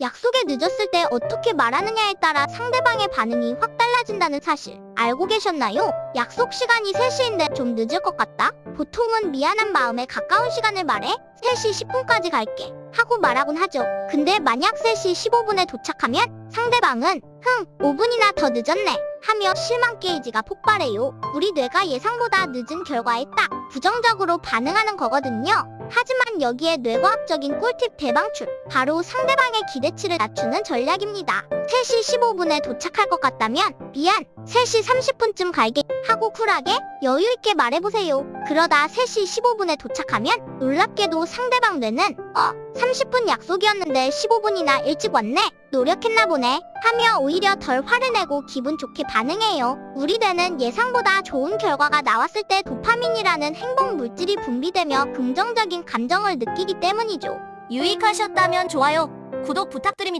약속에 늦었을 때 어떻게 말하느냐에 따라 상대방의 반응이 확 달라진다는 사실 알고 계셨나요? 약속 시간이 3시인데 좀 늦을 것 같다? 보통은 미안한 마음에 가까운 시간을 말해 3시 10분까지 갈게 하고 말하곤 하죠. 근데 만약 3시 15분에 도착하면 상대방은 흥 5분이나 더 늦었네 하며 실망 게이지가 폭발해요. 우리 뇌가 예상보다 늦은 결과에 딱 부정적으로 반응하는 거거든요. 하지만 여기에 뇌과학적인 꿀팁 대방출. 바로 상대방의 기대치를 낮추는 전략입니다. 3시 15분에 도착할 것 같다면 미안 3시 30분쯤 갈게 하고 쿨하게 여유있게 말해보세요. 그러다 3시 15분에 도착하면 놀랍게도 상대방 뇌는 어 30분 약속이었는데 15분이나 일찍 왔네 노력했나 보네 하며 오히려 덜 화를 내고 기분 좋게 반응해요. 우리 뇌는 예상보다 좋은 결과가 나왔을 때 도파민이라는 행복 물질이 분비되며 긍정적인 감정을 느끼기 때문이죠. 유익하셨다면 좋아요, 구독 부탁드립니다.